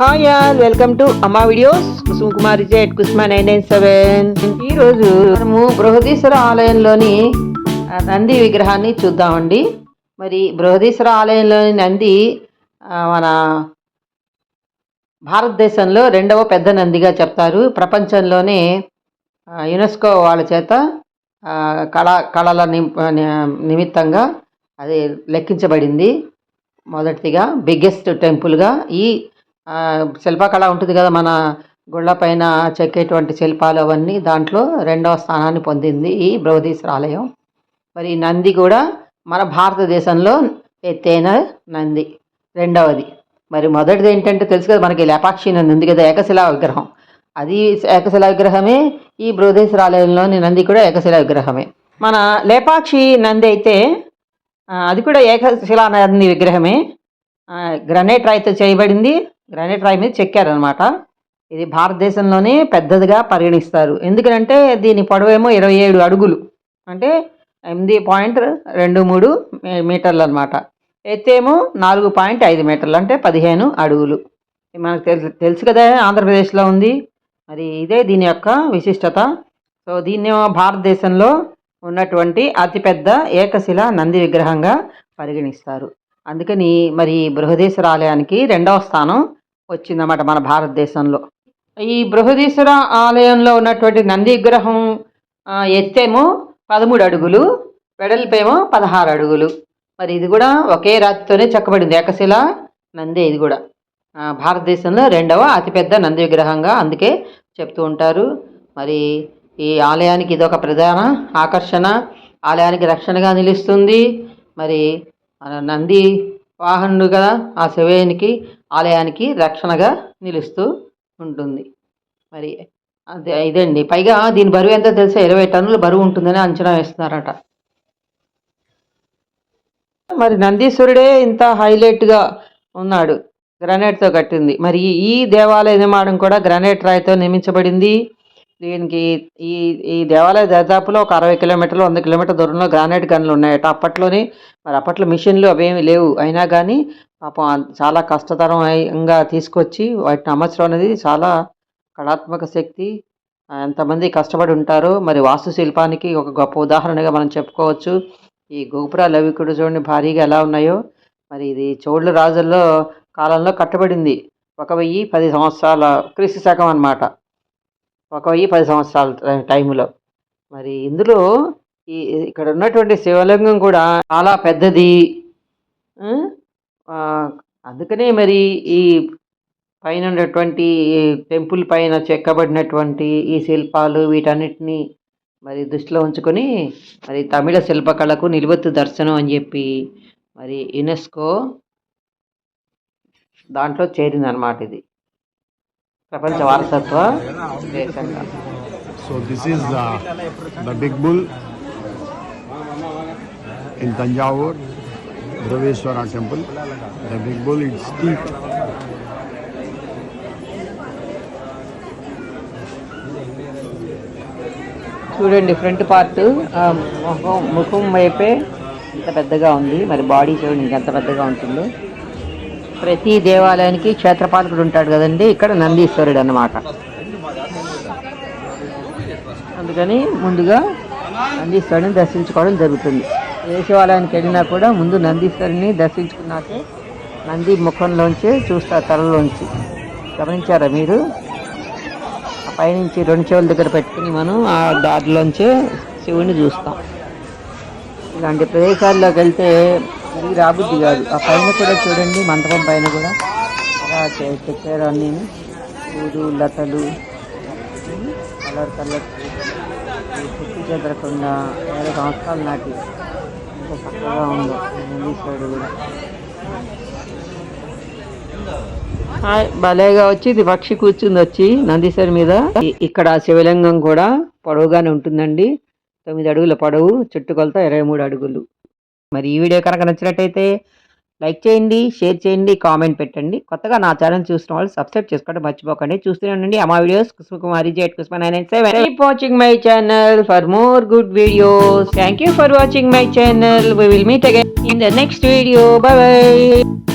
Hi all welcome to Amma videos Kusum Kumari jet Kusma nine nine seven ఈరోజు మనము బృహదీశ్వర ఆలయంలోని నంది విగ్రహాన్ని చూద్దామండి. మరి బృహదీశ్వర ఆలయంలోని నంది మన భారతదేశంలో రెండవ పెద్ద నందిగా చెప్తారు. ప్రపంచంలోనే యునెస్కో వాళ్ళ చేత కళ కళల ని- నిమిత్తంగా అది లెక్కించబడింది. మొదటిగా బిగ్గెస్ట్ టెంపుల్గా ఈ శిల్పకళ ఉంటుంది కదా మన గుళ్ళ పైన చెక్కేటువంటి శిల్పాలు అవన్నీ దాంట్లో రెండవ స్థానాన్ని పొందింది ఈ బృహదీశ్వర ఆలయం మరి ఈ నంది కూడా మన భారతదేశంలో ఎత్తైన నంది రెండవది. మరి మొదటిది ఏంటంటే తెలుసు కదా మనకి లేపాక్షి నంది ఉంది కదా ఏకశిలా విగ్రహం. అది ఏకశిలా విగ్రహమే ఈ బృహదీశ్వర ఆలయంలోని నంది కూడా ఏకశిలా విగ్రహమే. మన లేపాక్షి నంది అయితే అది కూడా ఏకశిలా నంది విగ్రహమే. గ్రనేట్ గ్రనైట్ రాయితో చేయబడింది. గ్రానైట్ రాయి మీద చెక్కారనమాట ఇది భారతదేశంలోనే పెద్దదిగా పరిగణిస్తారు. ఎందుకంటే దీని పొడవేమో ఇరవై ఏడు అడుగులు. అంటే ఎనిమిది పాయింట్ రెండు మూడు మీటర్లు అనమాట ఎత్తేమో నాలుగు పాయింట్ ఐదు మీటర్లు అంటే పదిహేను అడుగులు. మనకు తెలుసు తెలుసు కదా ఆంధ్రప్రదేశ్లో ఉంది. మరి ఇదే దీని యొక్క విశిష్టత. సో దీన్ని భారతదేశంలో ఉన్నటువంటి అతిపెద్ద ఏకశిల నంది విగ్రహంగా పరిగణిస్తారు. అందుకని మరి బృహదీశ్వర ఆలయానికి రెండవ స్థానం వచ్చిందన్నమాట మన భారతదేశంలో. ఈ బృహదీశ్వర ఆలయంలో ఉన్నటువంటి నంది విగ్రహం ఎత్తేమో పదమూడు అడుగులు వెడల్పేమో పదహారు అడుగులు. మరి ఇది కూడా ఒకే రాతితోనే చెక్కబడింది. ఏకశిల నందే ఇది కూడా. భారతదేశంలో రెండవ అతిపెద్ద నంది విగ్రహంగా అందుకే చెప్తూ ఉంటారు. మరి ఈ ఆలయానికి ఇదొక ప్రధాన ఆకర్షణ. ఆలయానికి రక్షణగా నిలుస్తుంది. మరి మన నంది వాహనుడు కదా ఆ శివయ్యనికి ఆలయానికి రక్షణగా నిలుస్తూ ఉంటుంది. మరి అదే ఇదండి. పైగా దీని బరువు ఎంతో తెలుసా? ఇరవై టన్నుల బరువు ఉంటుందని అంచనా వేస్తున్నారట. మరి నందీశ్వరుడే ఇంత హైలైట్గా ఉన్నాడు. గ్రానైట్తో కట్టింది. మరి ఈ- ఈ దేవాలయ నిర్మాణం కూడా గ్రానైట్ రాయితో నిర్మించబడింది. దీనికి ఈ ఈ దేవాలయ దాదాపులో ఒక అరవై కిలోమీటర్లు వంద కిలోమీటర్ దూరంలో గ్రానైట్ గన్లు ఉన్నాయట అప్పట్లోనే మరి అప్పట్లో మిషన్లు అవేమి లేవు. అయినా కానీ పాపం చాలా కష్టతరంగా తీసుకొచ్చి వాటిని అమర్చడం అనేది చాలా కళాత్మక శక్తి. ఎంతమంది కష్టపడి ఉంటారో మరి వాస్తు శిల్పానికి ఒక గొప్ప ఉదాహరణగా మనం చెప్పుకోవచ్చు. ఈ గోపురాలు అవి కూడా చూడండి భారీగా ఎలా ఉన్నాయో. మరి ఇది చోళ్ళ రాజుల్లో కాలంలో కట్టబడింది. ఒక వెయ్యి పది సంవత్సరాల క్రీస్తు శకం అన్నమాట. ఒక వెయ్యి పది సంవత్సరాల టైంలో మరి ఇందులో ఈ ఇక్కడ ఉన్నటువంటి శివలింగం కూడా చాలా పెద్దది. అందుకనే మరి ఈ పైన ఉన్నటువంటి టెంపుల్ పైన చెక్కబడినటువంటి ఈ శిల్పాలు వీటన్నిటిని మరి దృష్టిలో ఉంచుకొని మరి తమిళ శిల్పకళకు నిలువెత్తు దర్శనం అని చెప్పి మరి యునెస్కో దాంట్లో చేరిందనమాట ఇది. ప్రపంచ వారసత్వ so this is the big bull in Thanjavur Dhruveshwara temple the big bull it's చూడండి డిఫరెంట్ పార్ట్ ముఖం ముఖం వైపే ఇంత పెద్దగా ఉంది. మరి బాడీ చూడండి ఇంకెంత పెద్దగా ఉంటుందో. ప్రతి దేవాలయానికి క్షేత్రపాలకుడు ఉంటాడు కదండి. ఇక్కడ నందీశ్వరుడు అన్నమాట. అందుకని ముందుగా నందీశ్వరుని దర్శించుకోవడం జరుగుతుంది. ఏ శివాలయానికి వెళ్ళినా కూడా ముందు నందీశ్వరుని దర్శించుకున్నాకే నంది ముఖంలోంచి చూస్తారు తలలోంచి. గమనించారా మీరు? ఆ పైనుంచి రెండు చెవుల దగ్గర పెట్టుకుని మనం ఆ దారిలోంచే శివుడిని చూస్తాం. ఇలాంటి ప్రదేశాల్లోకి వెళ్తే తిరిగి రాబుద్ది కాదు. ఆ పైన కూడా చూడండి మంటపం పైన కూడా. అలా చె- అన్నీ. పూలు లతలు కలర్ కలర్. చుట్టూ చెదరకుండా వేల సంవత్సరాల నాటి ఎంత చక్కగా ఉందో. నందీశ్వరుడు కూడా. హాయ్ భలేగా వచ్చి ఇది పక్షి కూర్చుంది వచ్చి నందీశ్వరి మీద. ఇక్కడ శివలింగం కూడా పొడవుగానే ఉంటుందండి. తొమ్మిది అడుగుల పొడవు చుట్టుకొలత ఇరవై మూడు అడుగులు. మరి ఈ వీడియో కనుక నచ్చినట్టయితే లైక్ చేయండి షేర్ చేయండి కామెంట్ పెట్టండి. కొత్తగా నా ఛానల్ చూసిన వాళ్ళు సబ్స్క్రైబ్ చేసుకోవడం మర్చిపోకండి. చూస్తూనే ఉండండి. Amma videos. Kusumakumari jet Kusuma nine nine seven. Keep watching my channel for more good videos thank you for watching my channel we will meet again in the next video bye bye